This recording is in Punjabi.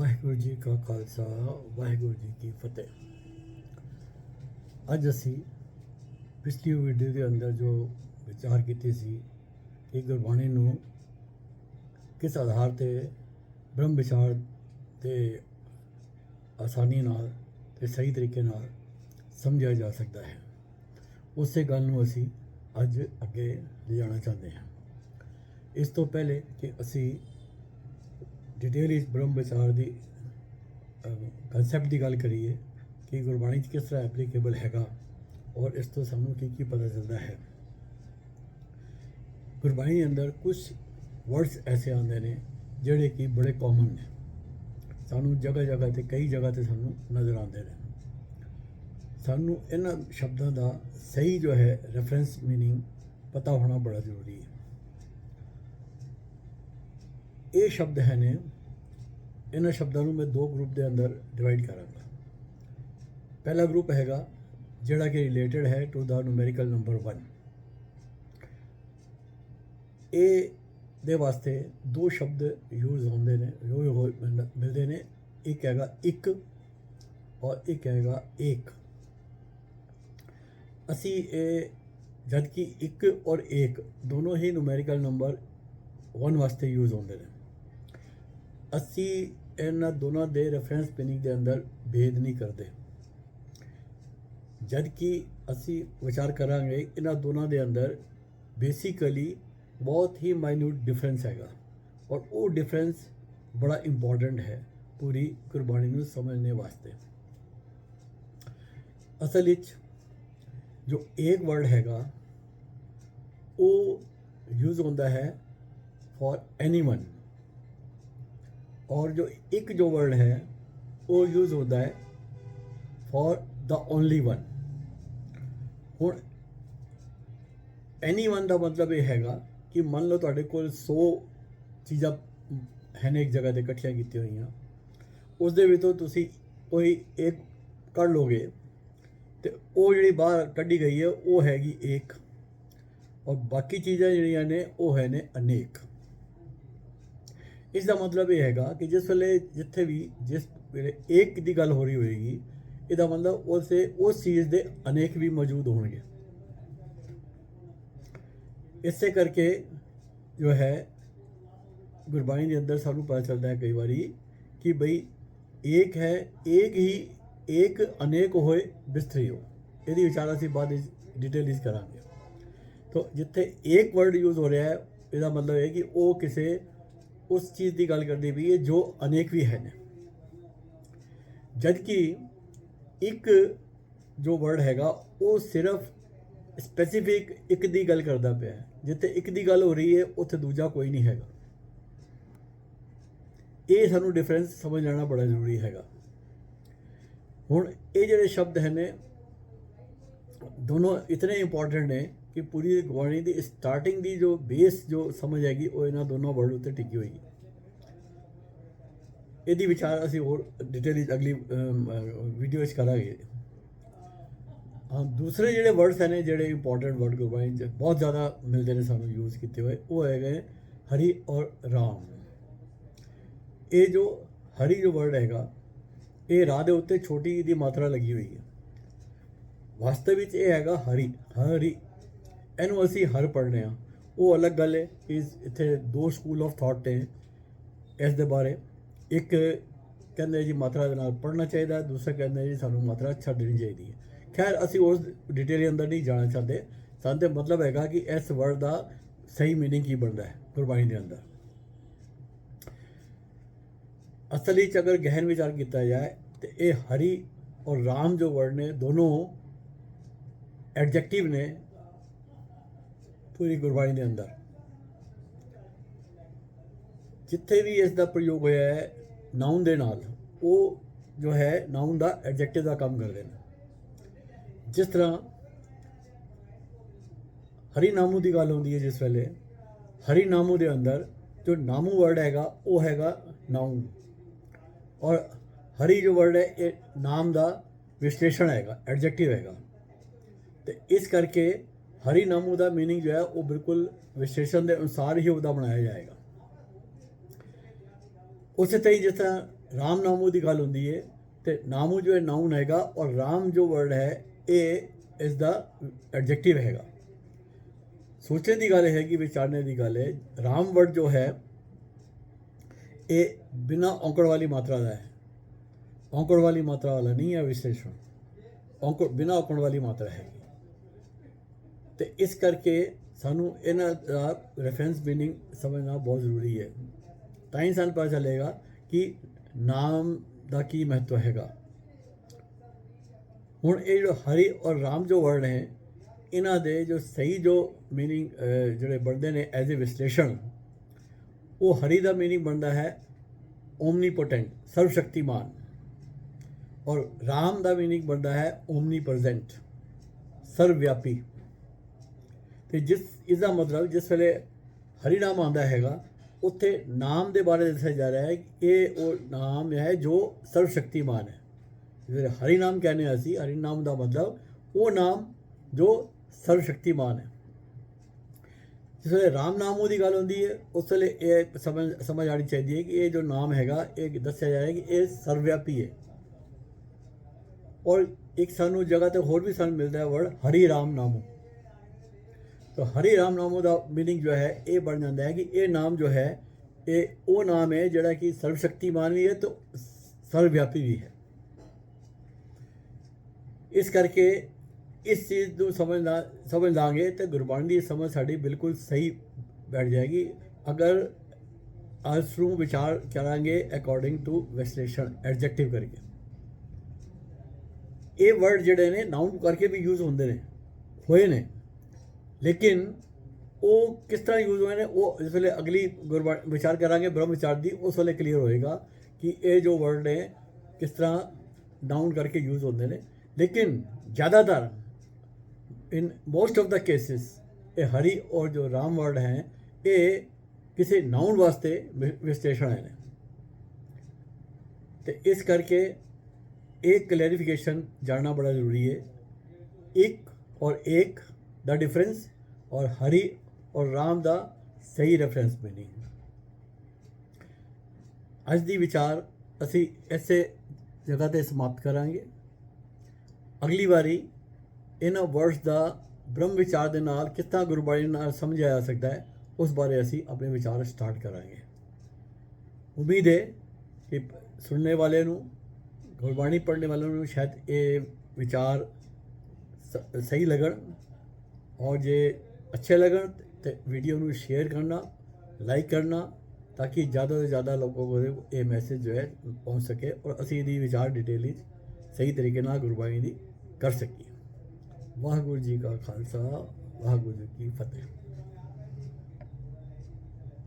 ਵਾਹਿਗੁਰੂ ਜੀ ਕਾ ਖਾਲਸਾ, ਵਾਹਿਗੁਰੂ ਜੀ ਕੀ ਫਤਿਹ। ਅੱਜ ਅਸੀਂ ਪਿਛਲੀ ਵੀਡੀਓ ਦੇ ਅੰਦਰ ਜੋ ਵਿਚਾਰ ਕੀਤੇ ਸੀ ਕਿ ਗੁਰਬਾਣੀ ਨੂੰ ਕਿਸ ਆਧਾਰ ਤੇ, ਬ੍ਰਹਮ ਵਿਚਾਰ ਤੇ ਆਸਾਨੀ ਨਾਲ ਤੇ ਸਹੀ ਤਰੀਕੇ ਨਾਲ ਸਮਝਿਆ ਜਾ ਸਕਦਾ ਹੈ। ਉਸੇ ਗੱਲ ਨੂੰ ਅਸੀਂ ਅੱਜ ਅੱਗੇ ਲਿਜਾਣਾ ਚਾਹੁੰਦੇ ਹਾਂ। ਇਸ ਤੋਂ ਪਹਿਲੇ ਕਿ ਅਸੀਂ ਡਿਟੇਲ ਵਿੱਚ ਬ੍ਰਹਮ ਵਿਚਾਰ ਦੀ ਕਨਸੈਪਟ ਦੀ ਗੱਲ ਕਰੀਏ ਕਿ ਗੁਰਬਾਣੀ 'ਚ ਕਿਸ ਤਰ੍ਹਾਂ ਐਪਲੀਕੇਬਲ ਹੈਗਾ ਔਰ ਇਸ ਤੋਂ ਸਾਨੂੰ ਕੀ ਕੀ ਪਤਾ ਚੱਲਦਾ ਹੈ ਗੁਰਬਾਣੀ ਦੇ ਅੰਦਰ ਕੁਝ ਵਰਡਸ ਐਸੇ ਆਉਂਦੇ ਨੇ ਜਿਹੜੇ ਕਿ ਬੜੇ ਕਾਮਨ ਨੇ ਸਾਨੂੰ ਜਗ੍ਹਾ ਜਗ੍ਹਾ ਤੇ ਕਈ ਜਗ੍ਹਾ ਤੇ ਸਾਨੂੰ ਨਜ਼ਰ ਆਉਂਦੇ ਨੇ ਸਾਨੂੰ ਇਹਨਾਂ ਸ਼ਬਦਾਂ ਦਾ ਸਹੀ ਜੋ ਹੈ ਰੈਫਰੈਂਸ मीनिंग ਪਤਾ ਹੋਣਾ ਬੜਾ ਜ਼ਰੂਰੀ ਹੈ ਇਹ ਸ਼ਬਦ ਹੈ ਨੇ, ਇਹਨਾਂ ਸ਼ਬਦਾਂ ਨੂੰ ਮੈਂ ਦੋ ਗਰੁੱਪ ਦੇ ਅੰਦਰ ਡਿਵਾਈਡ ਕਰਾਂਗਾ। ਪਹਿਲਾ ਗਰੁੱਪ ਹੈਗਾ, ਜਿਹੜਾ ਕਿ ਰਿਲੇਟਡ ਹੈ ਟੂ ਦਾ ਨੂਮੈਰੀਕਲ ਨੰਬਰ 1 ਇਹ ਦੇ ਵਾਸਤੇ ਦੋ ਸ਼ਬਦ ਯੂਜ਼ ਹੁੰਦੇ ਨੇ ਜੋ ਜੋ ਮਿਲਦੇ ਨੇ। ਇੱਕ ਹੈਗਾ ਇੱਕ ਔਰ ਇੱਕ ਹੈਗਾ ਇੱਕ। ਅਸੀਂ ਇਹ ਜਦ ਕਿ ਇੱਕ ਔਰ ਇੱਕ ਦੋਨੋਂ ਹੀ ਨੂਮੈਰੀਕਲ ਨੰਬਰ 1 ਵਾਸਤੇ ਯੂਜ਼ ਹੁੰਦੇ ਨੇ। ਅਸੀਂ ਇਹਨਾਂ ਦੋਨਾਂ ਦੇ ਰੈਫਰੈਂਸ ਪਿੰਨਿੰਗ ਦੇ ਅੰਦਰ ਭੇਦ ਨਹੀਂ ਕਰਦੇ। ਜਦ ਕਿ ਅਸੀਂ ਵਿਚਾਰ ਕਰਾਂਗੇ, ਇਹਨਾਂ ਦੋਨਾਂ ਦੇ ਅੰਦਰ ਬੇਸਿਕਲੀ ਬਹੁਤ ਹੀ ਮਾਈਨਿਊਟ ਡਿਫਰੈਂਸ ਹੈਗਾ। ਔਰ ਉਹ ਡਿਫਰੈਂਸ ਬੜਾ ਇੰਪੋਰਟੈਂਟ ਹੈ ਪੂਰੀ ਕੁਰਬਾਨੀ ਨੂੰ ਸਮਝਣੇ ਵਾਸਤੇ। ਅਸਲ ਵਿੱਚ ਜੋ ਇੱਕ ਵਰਡ ਹੈਗਾ, ਉਹ ਯੂਜ਼ ਹੁੰਦਾ ਹੈ ਫॉर ਐਨੀਵਨ और जो एक जो वर्ड है वो यूज होता है फॉर द ओनली वन ਹੁਣ ਐਨੀਵਨ ਦਾ ਮਤਲਬ ਇਹ ਹੈਗਾ ਕਿ ਮੰਨ ਲਓ ਤੁਹਾਡੇ ਕੋਲ 100 ਚੀਜ਼ਾਂ ਹਨ ਇੱਕ ਜਗ੍ਹਾ ਤੇ ਇਕੱਠੀਆਂ ਕੀਤੀਆਂ ਹੋਈਆਂ ਉਸ ਦੇ ਵਿੱਚੋਂ ਤੁਸੀਂ ਕੋਈ ਇੱਕ ਕੱਢ ਲੋਗੇ ਤੇ ਉਹ ਜਿਹੜੀ ਬਾਹਰ ਕੱਢੀ ਗਈ ਹੈ ਉਹ ਹੈਗੀ ਇੱਕ ਔਰ ਬਾਕੀ ਚੀਜ਼ਾਂ ਜਿਹੜੀਆਂ ਨੇ ਉਹ ਹੈ ਨੇ ਅਨੇਕ ਇਸ ਦਾ ਮਤਲਬ ਇਹ ਹੈਗਾ ਕਿ ਜਿਸ ਵੇਲੇ ਜਿੱਥੇ ਵੀ ਜਿਸ ਵੇਲੇ ਇੱਕ ਦੀ ਗੱਲ ਹੋ ਰਹੀ ਹੋਏਗੀ, ਇਹਦਾ ਮਤਲਬ ਉਸੇ, ਉਸ ਚੀਜ਼ ਦੇ ਅਨੇਕ ਵੀ ਮੌਜੂਦ ਹੋਣਗੇ। ਇਸੇ ਕਰਕੇ ਜੋ ਹੈ, ਗੁਰਬਾਣੀ ਦੇ ਅੰਦਰ ਸਾਨੂੰ ਪਤਾ ਚੱਲਦਾ ਹੈ ਕਈ ਵਾਰੀ ਕਿ ਬਈ ਇੱਕ ਹੈ ਇੱਕ ਹੀ ਇੱਕ ਅਨੇਕ ਹੋਏ, ਬਿਸਤਰੀ ਹੋ। ਇਹਦੀ ਵਿਚਾਰ ਅਸੀਂ ਬਾਅਦ ਵਿੱਚ ਡਿਟੇਲ ਵਿੱਚ ਕਰਾਂਗੇ। ਤਾਂ ਜਿੱਥੇ ਇੱਕ ਵਰਡ ਯੂਜ਼ ਹੋ ਰਿਹਾ ਹੈ, ਇਹਦਾ ਮਤਲਬ ਹੈ ਕਿ ਉਹ ਕਿਸੇ ਉਸ ਚੀਜ਼ ਦੀ ਗੱਲ ਕਰਦੀ ਵੀ ਹੈ, ਜੋ ਅਨੇਕ ਵੀ ਹੈ ਜਦ ਕਿ ਇੱਕ ਜੋ ਵਰਡ ਹੈਗਾ, ਉਹ ਸਿਰਫ ਸਪੈਸੀਫਿਕ ਇੱਕ ਦੀ ਗੱਲ ਕਰਦਾ ਪਿਆ ਹੈ। ਜਿੱਥੇ ਇੱਕ ਦੀ ਗੱਲ ਹੋ ਰਹੀ ਹੈ, ਉੱਥੇ ਦੂਜਾ ਕੋਈ ਨਹੀਂ ਹੈਗਾ। ਇਹ ਸਾਨੂੰ ਡਿਫਰੈਂਸ ਸਮਝ ਲੈਣਾ ਬੜਾ ਜ਼ਰੂਰੀ ਹੈਗਾ। ਹੁਣ ਇਹ ਜਿਹੜੇ ਸ਼ਬਦ ਹਨ ਨੇ ਦੋਨੋਂ ਇਤਨੇ ਇੰਪੋਰਟੈਂਟ ਨੇ ਕਿ ਪੂਰੀ ਗੁਰਬਾਣੀ ਦੀ ਸਟਾਰਟਿੰਗ ਦੀ ਜੋ ਬੇਸ ਜੋ ਸਮਝ ਹੈਗੀ, ਉਹ ਇਹਨਾਂ ਦੋਨੋਂ ਵਰਡ ਉੱਤੇ ਟਿਕੀ ਹੋਈ ਹੈ ਇਹਦੀ ਵਿਚਾਰ ਅਸੀਂ ਹੋਰ ਡਿਟੇਲ ਵਿੱਚ ਅਗਲੀ ਵੀਡੀਓ ਵਿੱਚ ਕਰਾਂਗੇ। ਹਾਂ, ਦੂਸਰੇ ਜਿਹੜੇ ਵਰਡਸ ਨੇ, ਜਿਹੜੇ ਇੰਪੋਰਟੈਂਟ ਵਰਡ ਗੁਰਬਾਣੀ 'ਚ ਬਹੁਤ ਜ਼ਿਆਦਾ ਮਿਲਦੇ ਨੇ ਸਾਨੂੰ ਯੂਜ਼ ਕੀਤੇ ਹੋਏ, ਉਹ ਹੈਗੇ ਹਰੀ ਔਰ ਰਾਮ। ਇਹ ਜੋ ਹਰੀ ਜੋ ਵਰਡ ਹੈਗਾ, ਇਹ ਰਾਹ ਦੇ ਉੱਤੇ ਛੋਟੀ ਦੀ ਮਾਤਰਾ ਲੱਗੀ ਹੋਈ ਹੈ। ਵਾਸਤਵ ਵਿੱਚ ਇਹ ਹੈਗਾ ਹਰੀ ਹਰੀ ਇਹਨੂੰ ਅਸੀਂ ਹਰ ਪੜ੍ਹਨੇ ਆ। ਉਹ ਅਲੱਗ ਗੱਲ ਹੈ ਇਸ ਇੱਥੇ ਦੋ ਸਕੂਲ ਆਫ ਥਾਟ ਨੇ ਇਸ ਦੇ ਬਾਰੇ। ਇੱਕ ਕਹਿੰਦੇ ਜੀ ਮਾਤਰਾ ਦੇ ਨਾਲ ਪੜ੍ਹਨਾ ਚਾਹੀਦਾ ਦੂਸਰਾ ਕਹਿੰਦੇ ਜੀ ਸਾਨੂੰ ਮਾਤਰਾ ਛੱਡਣੀ ਚਾਹੀਦੀ ਹੈ। ਖੈਰ, ਅਸੀਂ ਉਸ ਡਿਟੇਲ ਅੰਦਰ ਨਹੀਂ ਜਾਣਾ ਚਾਹਦੇ। ਸਾਨੂੰ ਤੇ ਮਤਲਬ ਹੈਗਾ ਕਿ ਇਸ ਵਰਡ ਦਾ ਸਹੀ ਮੀਨਿੰਗ ਕੀ ਬਣਦਾ ਹੈ, ਗੁਰਬਾਣੀ ਦੇ ਅੰਦਰ। ਅਸਲੀ ਚ ਅਗਰ ਗਹਿਨ ਵਿਚਾਰ ਕੀਤਾ ਜਾਏ, ਤੇ ਇਹ ਹਰੀ ਔਰ ਰਾਮ ਜੋ ਵਰਡ ਨੇ, ਦੋਨੋਂ ਐਡਜੈਕਟਿਵ ਨੇ ਪੂਰੀ ਗੁਰਬਾਣੀ ਦੇ ਅੰਦਰ। ਜਿੱਥੇ ਵੀ ਇਸ ਦਾ ਪ੍ਰਯੋਗ ਹੋਇਆ ਹੈ ਨਾਉਨ ਦੇ ਨਾਲ, ਉਹ ਜੋ ਹੈ ਨਾਉਨ ਦਾ ਐਡਜੈਕਟਿਵ ਦਾ ਕੰਮ ਕਰਦੇ ਨੇ। ਜਿਸ ਤਰ੍ਹਾਂ ਹਰੀ ਨਾਮੂ ਦੀ ਗੱਲ ਹੁੰਦੀ ਹੈ ਜਿਸ ਵੇਲੇ ਹਰੀ ਨਾਮੂ ਦੇ ਅੰਦਰ ਜੋ ਨਾਮੂ ਵਰਡ ਹੈਗਾ, ਉਹ ਹੈਗਾ ਨਾਉਨ ਔਰ ਹਰੀ ਜੋ ਵਰਡ ਹੈ, ਇਹ ਨਾਮ ਦਾ ਵਿਸ਼ਲੇਸ਼ਣ ਹੈਗਾ ਐਡਜੈਕਟਿਵ ਹੈਗਾ। ਤੇ ਇਸ ਕਰਕੇ ਹਰੀ ਨਾਮੂ ਦਾ मीनिंग ਜੋ ਹੈ ਉਹ ਬਿਲਕੁਲ ਵਿਸ਼ੇਸ਼ਣ ਦੇ ਅਨੁਸਾਰ ਹੀ ਉਹਦਾ ਬਣਾਇਆ ਜਾਏਗਾ ਉਸੇ ਤਰ੍ਹਾਂ ਹੀ ਜਿਸ ਤਰ੍ਹਾਂ ਰਾਮ ਨਾਮੂ ਦੀ ਗੱਲ ਹੁੰਦੀ ਹੈ ਤੇ ਨਾਮੂ ਜੋ ਹੈ ਨਾਉਨ ਹੈਗਾ ਔਰ ਰਾਮ ਜੋ ਵਰਡ ਹੈ ਇਹ ਇਸ ਦਾ ਐਡਜੈਕਟਿਵ ਹੈਗਾ ਸੋਚਣ ਦੀ ਗੱਲ ਹੈਗੀ ਵਿਚਾਰਨੇ ਦੀ ਗੱਲ ਹੈ ਰਾਮ ਵਰਡ ਜੋ ਹੈ ਇਹ ਬਿਨਾ ਔਂਕੜ ਵਾਲੀ ਮਾਤਰਾ ਦਾ ਹੈ ਔਂਕੜ ਵਾਲੀ ਮਾਤਰਾ ਵਾਲਾ ਨਹੀਂ ਹੈ ਵਿਸ਼ੇਸ਼ਣ ਔਂਕੜ ਬਿਨਾ ਔਂਕੜ ਵਾਲੀ ਮਾਤਰਾ ਹੈਗੀ ਤੇ ਇਸ ਕਰਕੇ ਸਾਨੂੰ ਇਹਨਾਂ ਦਾ ਰੈਫਰੈਂਸ ਮੀਨਿੰਗ ਸਮਝਣਾ ਬਹੁਤ ਜ਼ਰੂਰੀ ਹੈ। ਤਾਂ ਹੀ ਸਾਨੂੰ ਪਤਾ ਚੱਲੇਗਾ ਕਿ ਨਾਮ ਦਾ ਕੀ ਮਹੱਤਵ ਹੈਗਾ। ਹੁਣ ਇਹ ਜੋ ਹਰੀ ਔਰ ਰਾਮ ਜੋ ਵਰਡ ਹੈ ਇਹਨਾਂ ਦੇ ਜੋ ਸਹੀ ਜੋ ਮੀਨਿੰਗ ਜਿਹੜੇ ਬਣਦੇ ਨੇ ਐਜ਼ ਅ ਵਿਸ਼ਲੇਸ਼ਣ, ਉਹ ਹਰੀ ਦਾ ਮੀਨਿੰਗ ਬਣਦਾ ਹੈ ਓਮਨੀਪੋਟੈਂਟ ਸਰਵ ਸ਼ਕਤੀਮਾਨ ਔਰ ਰਾਮ ਦਾ ਮੀਨਿੰਗ ਬਣਦਾ ਹੈ ਓਮਨੀ ਪ੍ਰੈਜ਼ੈਂਟ ਸਰਵ ਵਿਆਪੀ ਤੇ ਜਿਸ ਇਸ ਦਾ ਮਤਲਬ ਜਿਸ ਵੇਲੇ ਹਰੀ ਨਾਮ ਆਉਂਦਾ ਹੈਗਾ, ਉੱਥੇ ਨਾਮ ਦੇ ਬਾਰੇ ਦੱਸਿਆ ਜਾ ਰਿਹਾ ਹੈ ਕਿ ਇਹ ਉਹ ਨਾਮ ਹੈ ਜੋ ਸਰਵ ਸ਼ਕਤੀਮਾਨ ਹੈ। ਜਿਹੜੇ ਹਰੀ ਨਾਮ ਕਹਿੰਦੇ ਹਾਂ ਅਸੀਂ ਹਰੀ ਨਾਮ ਦਾ ਮਤਲਬ ਉਹ ਨਾਮ ਜੋ ਸਰਵ ਸ਼ਕਤੀਮਾਨ ਹੈ। ਜਿਸ ਵੇਲੇ ਰਾਮ ਨਾਮੋ ਦੀ ਗੱਲ ਹੁੰਦੀ ਹੈ, ਉਸ ਵੇਲੇ ਇਹ ਸਮਝ ਸਮਝ ਆਣੀ ਚਾਹੀਦੀ ਹੈ ਕਿ ਇਹ ਜੋ ਨਾਮ ਹੈਗਾ, ਇਹ ਦੱਸਿਆ ਜਾ ਰਿਹਾ ਕਿ ਇਹ ਸਰਵਵਿਆਪੀ ਹੈ। ਔਰ ਇੱਕ ਸਾਨੂੰ ਜਗ੍ਹਾ ਤੇ ਹੋਰ ਵੀ ਸਾਨੂੰ ਮਿਲਦਾ ਹੈ ਵਰਡ ਹਰੀ ਰਾਮ ਨਾਮੋ। ਤਾਂ ਹਰੀ ਰਾਮ ਨਾਮੋ ਦਾ ਮੀਨਿੰਗ ਜੋ ਹੈ, ਇਹ ਬਣ ਜਾਂਦਾ ਹੈ ਕਿ ਇਹ ਨਾਮ ਜੋ ਹੈ, ਇਹ ਉਹ ਨਾਮ ਹੈ ਜਿਹੜਾ ਕਿ ਸਰਵ ਸ਼ਕਤੀਮਾਨ ਵੀ ਹੈ ਤੇ ਸਰਵਵਿਆਪੀ ਵੀ ਹੈ। ਇਸ ਕਰਕੇ ਇਸ ਚੀਜ਼ ਨੂੰ ਸਮਝਣਾ ਸਮਝ ਲਾਂਗੇ ਤੇ ਗੁਰਬਾਣੀ ਦੀ ਸਮਝ ਸਾਡੀ ਬਿਲਕੁਲ ਸਹੀ ਬੈਠ ਜਾਏਗੀ। ਅਗਰ ਅਸ ਨੂੰ ਵਿਚਾਰ ਕਰਾਂਗੇ ਅਕੋਰਡਿੰਗ ਟੂ ਵਿਸ਼ਲੇਸ਼ਣ ਐਡਜੈਕਟਿਵ ਕਰਕੇ। ਇਹ ਵਰਡ ਜਿਹੜੇ ਨੇ ਨਾਉਨ ਕਰਕੇ ਵੀ ਯੂਜ਼ ਹੁੰਦੇ ਨੇ, ਹੋਏ ਨੇ। लेकिन वो किस तरह यूज़ होने वो इस वे अगली विचार करेंगे, ब्रह्म विचार दी, उस वे क्लीयर होएगा कि ये जो वर्ड ने किस तरह डाउन करके यूज़ होते हैं। लेकिन ज़्यादातर in most of the cases ये हरी और जो राम वर्ड हैं, ये किसी नाउन वास्ते विश्लेषण है। तो इस करके एक क्लैरिफिकेशन जानना बड़ा ज़रूरी है। एक और एक ਦਾ ਡਿਫਰੈਂਸ ਔਰ ਹਰੀ ਔਰ ਰਾਮ ਦਾ ਸਹੀ ਰੈਫਰੈਂਸ ਮੀਨਿੰਗ ਅੱਜ ਦੀ ਵਿਚਾਰ ਅਸੀਂ ਇਸੇ ਜਗ੍ਹਾ ਤੇ ਸਮਾਪਤ ਕਰਾਂਗੇ ਅਗਲੀ ਵਾਰੀ ਇਹਨਾਂ ਵਰਡਸ ਦਾ ਬ੍ਰਹਮ ਵਿਚਾਰ ਦੇ ਨਾਲ ਕਿਸ ਗੁਰਬਾਣੀ ਨਾਲ ਸਮਝਿਆ ਜਾ ਸਕਦਾ ਹੈ ਉਸ ਬਾਰੇ ਅਸੀਂ ਆਪਣੇ ਵਿਚਾਰ ਸਟਾਰਟ ਕਰਾਂਗੇ ਉਮੀਦ ਹੈ ਕਿ ਸੁਣਨੇ ਵਾਲੇ ਨੂੰ ਗੁਰਬਾਣੀ ਪੜ੍ਹਨੇ ਵਾਲਿਆਂ ਨੂੰ ਸ਼ਾਇਦ ਇਹ ਵਿਚਾਰ ਸ- ਸਹੀ ਲੱਗਣ ਔਰ ਜੇ ਅੱਛੇ ਲੱਗਣ ਤੇ ਵੀਡੀਓ ਨੂੰ ਸ਼ੇਅਰ ਕਰਨਾ ਲਾਈਕ ਕਰਨਾ ਤਾਂ ਕਿ ਜ਼ਿਆਦਾ ਤੋਂ ਜ਼ਿਆਦਾ ਲੋਕਾਂ ਕੋਲ ਇਹ ਮੈਸੇਜ ਜੋ ਹੈ ਪਹੁੰਚ ਸਕੇ ਔਰ ਅਸੀਂ ਇਹਦੀ ਵਿਚਾਰ ਡਿਟੇਲ ਵਿੱਚ ਸਹੀ ਤਰੀਕੇ ਨਾਲ ਗੁਰਬਾਣੀ ਦੀ ਕਰ ਸਕੀਏ। ਵਾਹਿਗੁਰੂ ਜੀ ਕਾ ਖਾਲਸਾ, ਵਾਹਿਗੁਰੂ ਜੀ ਕੀ ਫਤਿਹ।